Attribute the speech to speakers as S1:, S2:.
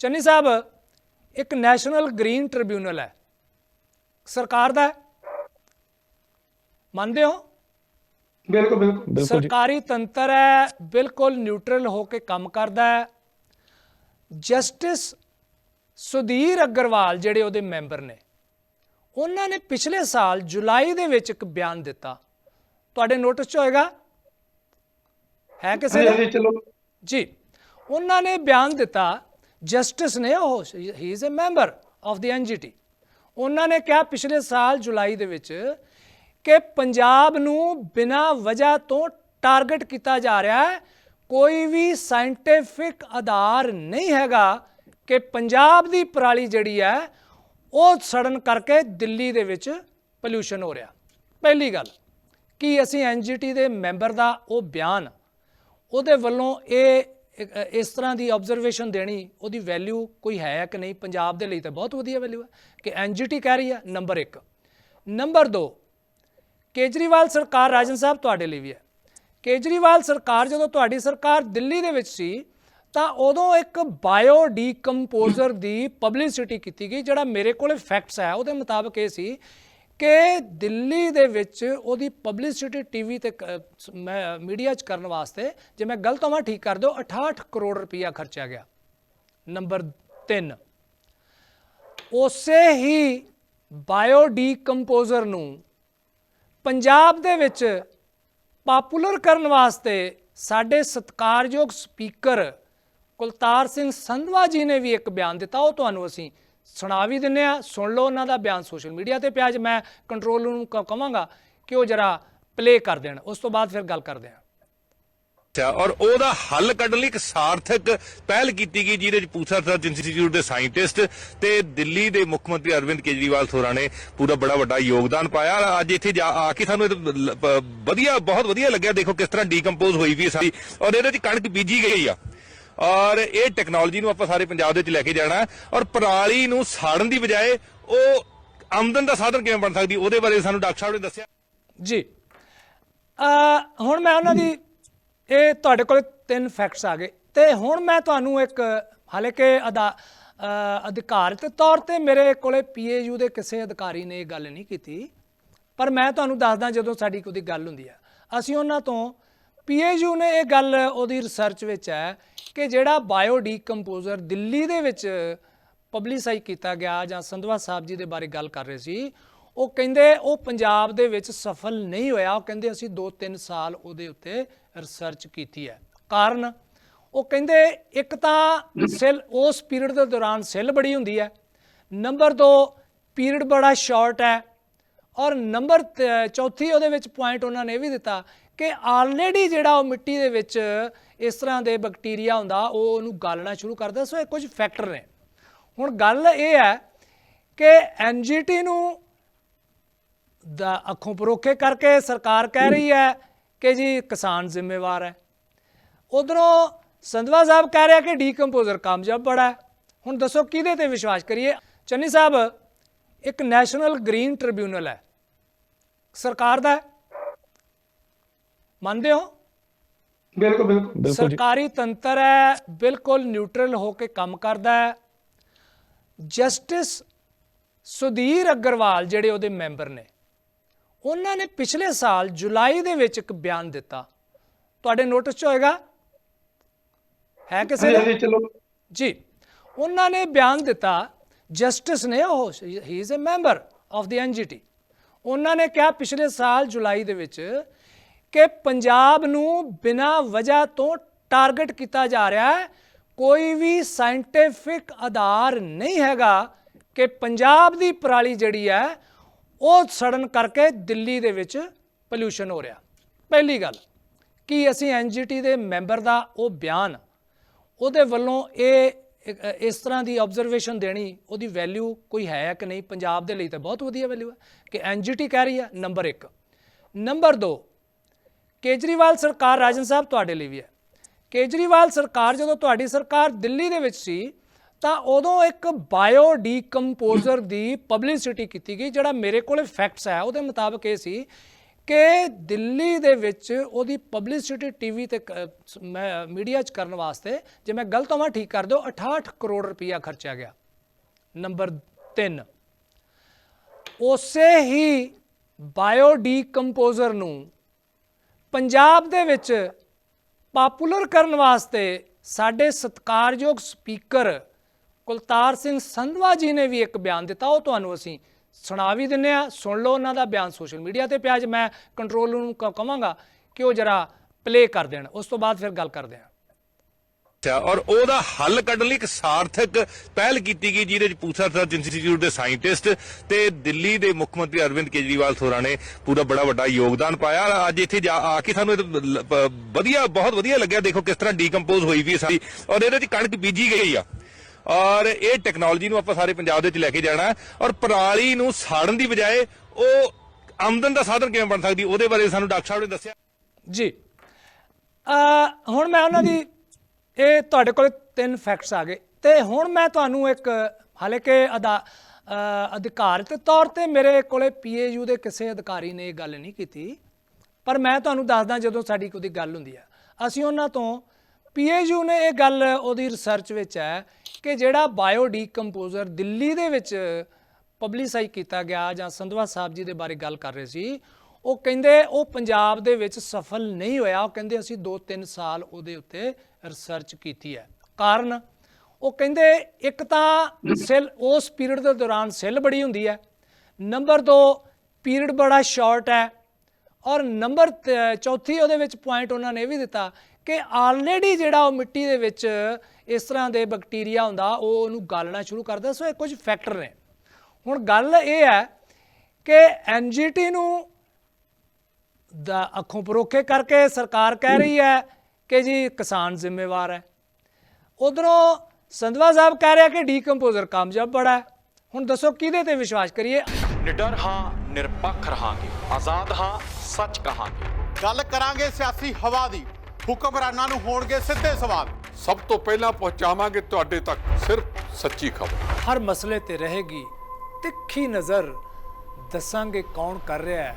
S1: ਚੰਨੀ ਸਾਹਿਬ ਇੱਕ national green tribunal ਹੈ। ਸਰਕਾਰ ਦਾ ਹੈ। ਮੰਨਦੇ ਹੋ?
S2: ਬਿਲਕੁਲ ਬਿਲਕੁਲ।
S1: ਸਰਕਾਰੀ ਤੰਤਰ ਹੈ ਬਿਲਕੁਲ ਨਿਊਟਰਲ ਹੋ ਕੇ ਕੰਮ ਕਰਦਾ ਹੈ। ਜਸਟਿਸ ਸੁਧੀਰ ਅਗਰਵਾਲ ਜਿਹੜੇ ਉਹਦੇ ਮੈਂਬਰ ਨੇ ਉਹਨਾਂ ਨੇ ਪਿਛਲੇ ਸਾਲ ਜੁਲਾਈ ਦੇ ਵਿੱਚ ਇੱਕ ਬਿਆਨ ਦਿੱਤਾ। ਤੁਹਾਡੇ ਨੋਟਿਸ 'ਚ ਹੋਏਗਾ? ਹੈ ਕਿਸੇ ਦਾ?
S2: ਚਲੋ।
S1: ਜੀ। ਉਹਨਾਂ ਨੇ ਬਿਆਨ ਦਿੱਤਾ ਜਸਟਿਸ ਨੇ ਉਹ ਹੀ is a member of the NGT ਉਹਨਾਂ ਨੇ ਕਿਹਾ ਪਿਛਲੇ ਸਾਲ ਜੁਲਾਈ ਦੇ ਵਿੱਚ ਕਿ ਪੰਜਾਬ ਨੂੰ ਬਿਨਾਂ ਵਜ੍ਹਾ ਤੋਂ ਟਾਰਗੇਟ ਕੀਤਾ ਜਾ ਰਿਹਾ ਹੈ। ਕੋਈ ਵੀ ਸਾਇੰਟੀਫਿਕ ਆਧਾਰ ਨਹੀਂ ਹੈਗਾ ਕਿ ਪੰਜਾਬ ਦੀ ਪਰਾਲੀ ਜਿਹੜੀ ਹੈ, ਉਹ ਸੜਨ ਕਰਕੇ ਦਿੱਲੀ ਦੇ ਵਿੱਚ ਪੋਲੂਸ਼ਨ ਹੋ ਰਿਹਾ। ਪਹਿਲੀ ਗੱਲ, ਕਿ ਅਸੀਂ ਐਨਜੀਟੀ ਦੇ ਮੈਂਬਰ ਦਾ ਉਹ ਬਿਆਨ, ਉਹਦੇ ਵੱਲੋਂ ਇਹ ਇਸ ਤਰ੍ਹਾਂ ਦੀ ਆਬਜ਼ਰਵੇਸ਼ਨ ਦੇਣੀ, ਉਹਦੀ ਵੈਲਿਊ ਕੋਈ ਹੈ ਕਿ ਨਹੀਂ, ਪੰਜਾਬ ਦੇ ਲਈ ਤਾਂ ਬਹੁਤ ਵਧੀਆ ਵੈਲਿਊ ਹੈ ਕਿ ਐਨਜੀਟੀ ਕਹਿ ਰਹੀ ਹੈ ਨੰਬਰ 1 ਨੰਬਰ 2 ਕੇਜਰੀਵਾਲ ਸਰਕਾਰ ਰਾਜਨ ਸਾਹਿਬ ਤੁਹਾਡੇ ਲਈ ਵੀ ਹੈ। ਕੇਜਰੀਵਾਲ ਸਰਕਾਰ ਜਦੋਂ ਤੁਹਾਡੀ ਸਰਕਾਰ ਦਿੱਲੀ ਦੇ ਵਿੱਚ ਸੀ, ਤਾਂ ਉਦੋਂ ਇੱਕ ਬਾਇਓ ਡੀਕੰਪੋਜ਼ਰ ਦੀ ਪਬਲਿਸਿਟੀ ਕੀਤੀ ਗਈ, ਜਿਹੜਾ ਮੇਰੇ ਕੋਲੇ ਫੈਕਟਸ ਹੈ, ਉਹਦੇ ਮੁਤਾਬਕ ਇਹ ਸੀ ਕਿ ਦਿੱਲੀ ਦੇ ਵਿੱਚ ਉਹਦੀ ਪਬਲਿਸਿਟੀ ਟੀਵੀ ਤੇ ਕ- ਮੀਡੀਆ 'ਚ ਕਰਨ ਵਾਸਤੇ ਜੇ ਮੈਂ ਗਲਤ ਹੋਵਾਂ, ਠੀਕ ਕਰ ਦਿਓ 68 ਕਰੋੜ ਰੁਪਇਆ ਖਰਚਿਆ ਗਿਆ। ਨੰਬਰ 3 ਉਸੇ ਹੀ ਬਾਇਓ ਡੀਕੰਪੋਜ਼ਰ ਨੂੰ ਪੰਜਾਬ ਦੇ ਵਿੱਚ ਪਾਪੂਲਰ ਕਰਨ ਵਾਸਤੇ ਸਾਡੇ ਸਤਿਕਾਰਯੋਗ ਸਪੀਕਰ ਕੁਲਤਾਰ ਸਿੰਘ ਸੰਧਵਾ ਜੀ ਨੇ ਵੀ ਇੱਕ ਬਿਆਨ ਦਿੱਤਾ, ਉਹ ਤੁਹਾਨੂੰ ਅਸੀਂ ਸੁਣਾ ਵੀ ਦਿੰਨੇ ਆ ਸੁਣ ਲਓ ਉਹਨਾਂ ਦਾ ਬਿਆਨ ਸੋਸ਼ਲ ਮੀਡੀਆ ਤੇ ਪਿਆ, ਅੱਜ ਮੈਂ ਕੰਟਰੋਲ ਨੂੰ ਕ- ਕਿ ਉਹ ਜਰਾ ਪਲੇ ਕਰ ਦੇਣ, ਉਸ ਤੋਂ ਬਾਅਦ ਫਿਰ ਗੱਲ ਕਰਦੇ ਹਾਂ।
S3: ਅੱਛਾ, ਔਰ ਉਹਦਾ ਹੱਲ ਕੱਢਣ ਲਈ ਇੱਕ ਸਾਰਥਕ ਪਹਿਲ ਕੀਤੀ ਗਈ, ਜਿਹਦੇ ਵਿੱਚ ਪੂਸਾ ਰਿਸਰਚ ਇੰਸਟੀਚਿਊਟ ਦੇ ਸਾਇੰਟਿਸਟ ਤੇ ਦਿੱਲੀ ਦੇ ਮੁੱਖ ਮੰਤਰੀ ਅਰਵਿੰਦ ਕੇਜਰੀਵਾਲ ਥੋਰਾ ਨੇ ਪੂਰਾ ਬੜਾ ਵੱਡਾ ਯੋਗਦਾਨ ਪਾਇਆ। ਅੱਜ ਇੱਥੇ ਆ ਕੇ ਸਾਨੂੰ ਵਧੀਆ, ਬਹੁਤ ਵਧੀਆ ਲੱਗਿਆ। ਦੇਖੋ ਕਿਸ ਤਰ੍ਹਾਂ ਡੀਕੰਪੋਜ਼ ਹੋਈ ਵੀ ਹੈ ਸਾਰੀ। ਔਰ ਇਹਦੇ ਵਿੱਚ ਕਣਕ ਬੀਜੀ ਗਈ ਆ। ਔਰ ਇਹ ਟੈਕਨੋਲੋਜੀ ਨੂੰ ਆਪਾਂ ਸਾਰੇ ਪੰਜਾਬ ਦੇ ਵਿੱਚ ਲੈ ਕੇ ਜਾਣਾ ਔਰ ਪਰਾਲੀ ਨੂੰ ਸਾੜਨ ਦੀ ਬਜਾਏ ਉਹ ਆਮਦਨ ਦਾ ਸਾਧਨ ਕਿਵੇਂ ਬਣ ਸਕਦੀ, ਉਹਦੇ ਬਾਰੇ ਸਾਨੂੰ ਡਾਕਟਰ ਸਾਹਿਬ ਨੇ ਦੱਸਿਆ।
S1: ਜੀ। ਅ, ਹੁਣ ਮੈਂ ਉਹਨਾਂ ਦੀ, ਇਹ ਤੁਹਾਡੇ ਕੋਲ ਤਿੰਨ ਫੈਕਟਸ ਆ ਗਏ। ਤੇ ਹੁਣ ਮੈਂ ਤੁਹਾਨੂੰ ਇੱਕ ਹਾਲੇ ਕਿ ਅਦਾ ਅਧਿਕਾਰਤ ਤੌਰ ਤੇ ਮੇਰੇ ਕੋਲੇ ਪੀਏਯੂ ਦੇ ਕਿਸੇ ਅਧਿਕਾਰੀ ਨੇ ਇਹ ਗੱਲ ਨਹੀਂ ਕੀਤੀ। ਪਰ ਮੈਂ ਤੁਹਾਨੂੰ ਦੱਸਦਾ ਜਦੋਂ ਸਾਡੀ ਕੋਈ ਗੱਲ ਹੁੰਦੀ ਹੈ ਅਸੀਂ ਉਹਨਾਂ ਤੋਂ ਪੀਏਯੂ ਨੇ ਇਹ ਗੱਲ ਉਹਦੀ ਰਿਸਰਚ ਵਿੱਚ ਹੈ ਕਿ ਜਿਹੜਾ ਬਾਇਓ ਡੀਕੰਪੋਜ਼ਰ ਦਿੱਲੀ ਦੇ ਵਿੱਚ ਪਬਲਿਸਾਈਜ਼ ਕੀਤਾ ਗਿਆ ਜਾਂ ਸੰਧਵਾ ਸਾਹਿਬ ਜੀ ਦੇ ਬਾਰੇ ਗੱਲ ਕਰ ਰਹੇ ਸੀ, ਉਹ ਕਹਿੰਦੇ ਉਹ ਪੰਜਾਬ ਦੇ ਵਿੱਚ ਸਫਲ ਨਹੀਂ ਹੋਇਆ। ਉਹ ਕਹਿੰਦੇ ਅਸੀਂ 2-3 ਸਾਲ ਉਹਦੇ ਉੱਤੇ ਰਿਸਰਚ ਕੀਤੀ ਹੈ। ਕਾਰਨ, ਉਹ ਕਹਿੰਦੇ ਇੱਕ ਤਾਂ ਸੈੱਲ ਉਸ ਪੀਰੀਅਡ ਦੇ ਦੌਰਾਨ ਸੈੱਲ ਬੜੀ ਹੁੰਦੀ ਹੈ। ਨੰਬਰ 2 ਪੀਰੀਅਡ ਬੜਾ ਸ਼ਾਰਟ ਹੈ। ਔਰ ਨੰਬਰ ਚੌਥੀ ਉਹਦੇ ਵਿੱਚ ਪੁਆਇੰਟ ਉਹਨਾਂ ਨੇ ਇਹ ਵੀ ਦਿੱਤਾ ਕਿ ਆਲਰੇਡੀ ਜਿਹੜਾ ਉਹ ਮਿੱਟੀ ਦੇ ਵਿੱਚ ਇਸ ਤਰ੍ਹਾਂ ਦੇ ਬੈਕਟੀਰੀਆ ਹੁੰਦਾ, ਉਹ ਉਹਨੂੰ ਗਾਲਣਾ ਸ਼ੁਰੂ ਕਰਦਾ ਸੋ ਇਹ ਕੁਝ ਫੈਕਟਰ ਨੇ। ਹੁਣ ਗੱਲ ਇਹ ਹੈ ਕਿ ਐਨਜੀਟੀ ਨੂੰ ਦਾ ਅੱਖੋਂ ਪਰੋਖੇ ਕਰਕੇ ਸਰਕਾਰ ਕਹਿ ਰਹੀ ਹੈ ਕਿ ਜੀ ਕਿਸਾਨ ਜ਼ਿੰਮੇਵਾਰ ਹੈ। ਉਧਰੋਂ ਸੰਧਵਾ ਸਾਹਿਬ ਕਹਿ ਰਿਹਾ ਕਿ ਡੀਕੰਪੋਜ਼ਰ ਕਾਮਯਾਬ ਬੜਾ ਹੁਣ ਦੱਸੋ ਕਿਹਦੇ ਤੇ ਵਿਸ਼ਵਾਸ ਕਰੀਏ? ਚੰਨੀ ਸਾਹਿਬ, ਇੱਕ ਨੈਸ਼ਨਲ ਗ੍ਰੀਨ ਟ੍ਰਿਬਿਊਨਲ ਹੈ। ਸਰਕਾਰ ਦਾ ਮੰਨਦੇ ਹੋ?
S2: ਬਿਲਕੁਲ ਬਿਲਕੁਲ।
S1: ਸਰਕਾਰੀ ਤੰਤਰ ਹੈ ਬਿਲਕੁਲ ਨਿਊਟਰਲ ਹੋ ਕੇ ਕੰਮ ਕਰਦਾ ਹੈ। ਜਸਟਿਸ ਸੁਧੀਰ ਅਗਰਵਾਲ ਜਿਹੜੇ ਉਹਦੇ ਮੈਂਬਰ ਨੇ ਉਹਨਾਂ ਨੇ ਪਿਛਲੇ ਸਾਲ ਜੁਲਾਈ ਦੇ ਵਿੱਚ ਇੱਕ ਬਿਆਨ ਦਿੱਤਾ। ਤੁਹਾਡੇ ਨੋਟਿਸ 'ਚ ਹੋਏਗਾ? ਹੈ ਕਿਸੇ ਦਾ? ਜੀ ਉਹਨਾਂ ਨੇ ਬਿਆਨ ਦਿੱਤਾ ਜਸਟਿਸ ਨੇ ਉਹ ਹੀ is a member of the NGT ਉਹਨਾਂ ਨੇ ਕਿਹਾ ਪਿਛਲੇ ਸਾਲ ਜੁਲਾਈ ਦੇ ਵਿੱਚ ਕਿ ਪੰਜਾਬ ਨੂੰ ਬਿਨਾਂ ਵਜ੍ਹਾ ਤੋਂ ਟਾਰਗੇਟ ਕੀਤਾ ਜਾ ਰਿਹਾ ਹੈ। ਕੋਈ ਵੀ ਸਾਇੰਟੀਫਿਕ ਆਧਾਰ ਨਹੀਂ ਹੈਗਾ ਕਿ ਪੰਜਾਬ ਦੀ ਪਰਾਲੀ ਜਿਹੜੀ ਹੈ, ਉਹ ਸੜਨ ਕਰਕੇ ਦਿੱਲੀ ਦੇ ਵਿੱਚ ਪੋਲੂਸ਼ਨ ਹੋ ਰਿਹਾ। ਪਹਿਲੀ ਗੱਲ, ਕਿ ਅਸੀਂ ਐਨਜੀਟੀ ਦੇ ਮੈਂਬਰ ਦਾ ਉਹ ਬਿਆਨ, ਉਹਦੇ ਵੱਲੋਂ ਇਹ, ਇਸ ਤਰ੍ਹਾਂ ਦੀ ਆਬਜ਼ਰਵੇਸ਼ਨ ਦੇਣੀ, ਉਹਦੀ ਵੈਲਿਊ ਕੋਈ ਹੈ ਕਿ ਨਹੀਂ? ਪੰਜਾਬ ਦੇ ਲਈ ਤਾਂ ਬਹੁਤ ਵਧੀਆ ਵੈਲਿਊ ਹੈ ਕਿ ਐਨਜੀਟੀ ਕਹਿ ਰਹੀ ਹੈ ਨੰਬਰ 1 ਨੰਬਰ 2 ਕੇਜਰੀਵਾਲ ਸਰਕਾਰ ਰਾਜਨ ਸਾਹਿਬ ਤੁਹਾਡੇ ਲਈ ਵੀ ਹੈ। ਕੇਜਰੀਵਾਲ ਸਰਕਾਰ ਜਦੋਂ ਤੁਹਾਡੀ ਸਰਕਾਰ ਦਿੱਲੀ ਦੇ ਵਿੱਚ ਸੀ, ਤਾਂ ਉਦੋਂ ਇੱਕ ਬਾਇਓ ਡੀਕੰਪੋਜ਼ਰ ਦੀ ਪਬਲਿਸਿਟੀ ਕੀਤੀ ਗਈ, ਜਿਹੜਾ ਮੇਰੇ ਕੋਲੇ ਫੈਕਟਸ ਹੈ, ਉਹਦੇ ਮੁਤਾਬਕ ਇਹ ਸੀ ਕਿ ਦਿੱਲੀ ਦੇ ਵਿੱਚ ਉਹਦੀ ਪਬਲਿਸਿਟੀ ਟੀਵੀ ਤੇ ਕ- ਮੀਡੀਆ 'ਚ ਕਰਨ ਵਾਸਤੇ ਜੇ ਮੈਂ ਗਲਤ ਹੋਵਾਂ, ਠੀਕ ਕਰ ਦਿਓ 68 ਕਰੋੜ ਰੁਪਇਆ ਖਰਚਿਆ ਗਿਆ। ਨੰਬਰ 3 ਉਸੇ ਹੀ ਬਾਇਓ ਡੀਕੰਪੋਜ਼ਰ ਨੂੰ ਪੰਜਾਬ ਦੇ ਵਿੱਚ ਪਾਪੂਲਰ ਕਰਨ ਵਾਸਤੇ ਸਾਡੇ ਸਤਿਕਾਰਯੋਗ ਸਪੀਕਰ ਕੁਲਤਾਰ ਸਿੰਘ ਸੰਧਵਾ ਜੀ ਨੇ ਵੀ ਇੱਕ ਬਿਆਨ ਦਿੱਤਾ, ਉਹ ਤੁਹਾਨੂੰ ਅਸੀਂ ਸੁਣਾ ਵੀ ਦਿੰਨੇ ਆ ਸੁਣ ਲਓ ਉਹਨਾਂ ਦਾ ਬਿਆਨ ਸੋਸ਼ਲ ਮੀਡੀਆ ਤੇ ਪਿਆ, ਅੱਜ ਮੈਂ ਕੰਟਰੋਲ ਨੂੰ ਕ- ਕਵਾਂਗਾ ਕਿ ਉਹ ਜਰਾ ਪਲੇ ਕਰ ਦੇਣ। ਉਸ ਤੋਂ ਬਾਅਦ ਫਿਰ ਗੱਲ ਕਰਦੇ ਹਾਂ।
S3: ਅੱਛਾ ਔਰ ਉਹਦਾ ਹੱਲ ਕੱਢਣ ਲਈ ਇੱਕ ਸਾਰਥਕ ਪਹਿਲ ਕੀਤੀ ਗਈ, ਜਿਹਦੇ ਚ ਪੂਸਾ ਰਿਸਰਚ ਇੰਸਟੀਚਿਊਟ ਦੇ ਸਾਇੰਟਿਸਟ ਤੇ ਦਿੱਲੀ ਦੇ ਮੁੱਖ ਮੰਤਰੀ ਅਰਵਿੰਦ ਕੇਜਰੀਵਾਲ ਥੋਰਾ ਨੇ ਪੂਰਾ ਬੜਾ ਵੱਡਾ ਯੋਗਦਾਨ ਪਾਇਆ। ਅੱਜ ਇੱਥੇ ਆ ਕੇ ਸਾਨੂੰ ਵਧੀਆ, ਬਹੁਤ ਵਧੀਆ ਲੱਗਿਆ। ਦੇਖੋ ਕਿਸ ਤਰ੍ਹਾਂ ਡੀਕੰਪੋਜ਼ ਹੋਈ ਵੀ ਸਾਰੀ। ਔਰ ਇਹਦੇ ਚ ਕਣਕ ਬੀਜੀ ਗਈ ਆ। ਔਰ ਇਹ ਟੈਕਨੋਲੋਜੀ ਨੂੰ ਆਪਾਂ ਸਾਰੇ ਪੰਜਾਬ ਦੇ ਵਿੱਚ ਲੈ ਕੇ ਜਾਣਾ ਔਰ ਪਰਾਲੀ ਨੂੰ ਸਾੜਨ ਦੀ ਬਜਾਏ ਉਹ ਆਮਦਨ ਦਾ ਸਾਧਨ ਕਿਵੇਂ ਬਣ ਸਕਦੀ? ਉਹਦੇ ਬਾਰੇ ਸਾਨੂੰ ਡਾਕਟਰ ਸਾਹਿਬ ਨੇ ਦੱਸਿਆ।
S1: ਜੀ। ਹੁਣ ਮੈਂ ਉਹਨਾਂ ਦੀ ਇਹ ਤੁਹਾਡੇ ਕੋਲ ਤਿੰਨ ਫੈਕਟਸ ਆ ਗਏ। ਤੇ ਹੁਣ ਮੈਂ ਤੁਹਾਨੂੰ ਇੱਕ, ਹਾਲੇ ਕਿ ਅਦਾ ਅਧਿਕਾਰਤ ਤੌਰ ਤੇ ਮੇਰੇ ਕੋਲੇ ਪੀਏਯੂ ਦੇ ਕਿਸੇ ਅਧਿਕਾਰੀ ਨੇ ਇਹ ਗੱਲ ਨਹੀਂ ਕੀਤੀ। ਪਰ ਮੈਂ ਤੁਹਾਨੂੰ ਦੱਸਦਾ ਜਦੋਂ ਸਾਡੀ ਕੋਈ ਗੱਲ ਹੁੰਦੀ ਆ। ਅਸੀਂ ਉਹਨਾਂ ਤੋਂ ਪੀਏਯੂ ਨੇ ਇਹ ਗੱਲ ਉਹਦੀ ਰਿਸਰਚ ਵਿੱਚ ਹੈ ਕਿ ਜਿਹੜਾ ਬਾਇਓ ਡੀਕੰਪੋਜ਼ਰ ਦਿੱਲੀ ਦੇ ਵਿੱਚ ਪਬਲਿਸਾਈਜ਼ ਕੀਤਾ ਗਿਆ ਜਾਂ ਸੰਧਵਾ ਸਾਹਿਬ ਜੀ ਦੇ ਬਾਰੇ ਗੱਲ ਕਰ ਰਹੇ ਸੀ ਉਹ ਕਹਿੰਦੇ ਉਹ ਪੰਜਾਬ ਦੇ ਵਿੱਚ ਸਫਲ ਨਹੀਂ ਹੋਇਆ। ਉਹ ਕਹਿੰਦੇ ਅਸੀਂ 2-3 ਸਾਲ ਉਹਦੇ ਉੱਤੇ ਰਿਸਰਚ ਕੀਤੀ ਹੈ। ਕਾਰਨ? ਉਹ ਕਹਿੰਦੇ ਇੱਕ ਤਾਂ ਸੈੱਲ, ਉਸ ਪੀਰੀਅਡ ਦੇ ਦੌਰਾਨ ਸੈੱਲ ਬੜੀ ਹੁੰਦੀ ਹੈ। ਨੰਬਰ 2 ਪੀਰੀਅਡ ਬੜਾ ਸ਼ਾਰਟ ਹੈ। ਔਰ ਨੰਬਰ ਚੌਥੀ ਉਹਦੇ ਵਿੱਚ ਪੁਆਇੰਟ ਉਹਨਾਂ ਨੇ ਇਹ ਵੀ ਦਿੱਤਾ ਕਿ ਆਲਰੇਡੀ ਜਿਹੜਾ ਉਹ ਮਿੱਟੀ ਦੇ ਵਿੱਚ ਇਸ ਤਰ੍ਹਾਂ ਦੇ ਬੈਕਟੀਰੀਆ ਹੁੰਦਾ, ਉਹ ਉਹਨੂੰ ਗਾਲਣਾ ਸ਼ੁਰੂ ਕਰਦਾ ਸੋ ਇਹ ਕੁਝ ਫੈਕਟਰ ਨੇ। ਹੁਣ ਗੱਲ ਇਹ ਹੈ ਕਿ ਐਨਜੀਟੀ ਨੂੰ ਦਾ ਅੱਖੋਂ ਪਰੋਖੇ ਕਰਕੇ ਸਰਕਾਰ ਕਹਿ ਰਹੀ ਹੈ ਕਿ ਜੀ ਕਿਸਾਨ ਜ਼ਿੰਮੇਵਾਰ ਹੈ। ਉਧਰੋਂ ਸੰਧਵਾ ਸਾਹਿਬ ਕਹਿ ਰਿਹਾ ਕਿ ਡੀਕੰਪੋਜ਼ਰ ਕਾਮਯਾਬ ਬੜਾ ਹੈ। ਹੁਣ ਦੱਸੋ ਕਿਹਦੇ ਤੇ ਵਿਸ਼ਵਾਸ ਕਰੀਏ?
S4: ਨਿਡਰ ਹਾਂ ਨਿਰਪੱਖ ਰਹਾਂਗੇ। ਆਜ਼ਾਦ ਹਾਂ ਸੱਚ ਕਹਾਂਗੇ।
S5: ਗੱਲ ਕਰਾਂਗੇ ਸਿਆਸੀ ਹਵਾ ਦੀ। ਹੁਕਮਰਾਨਾਂ ਨੂੰ ਹੋਣਗੇ ਸਿੱਧੇ ਸਵਾਲ।
S6: ਸਭ ਤੋਂ ਪਹਿਲਾਂ ਪਹੁੰਚਾਵਾਂਗੇ ਤੁਹਾਡੇ ਤੱਕ ਸਿਰਫ ਸੱਚੀ ਖਬਰ।
S1: ਹਰ ਮਸਲੇ ਤੇ ਰਹੇਗੀ ਤਿੱਖੀ ਨਜ਼ਰ। ਦੱਸਾਂਗੇ ਕੌਣ ਕਰ ਰਿਹਾ ਹੈ।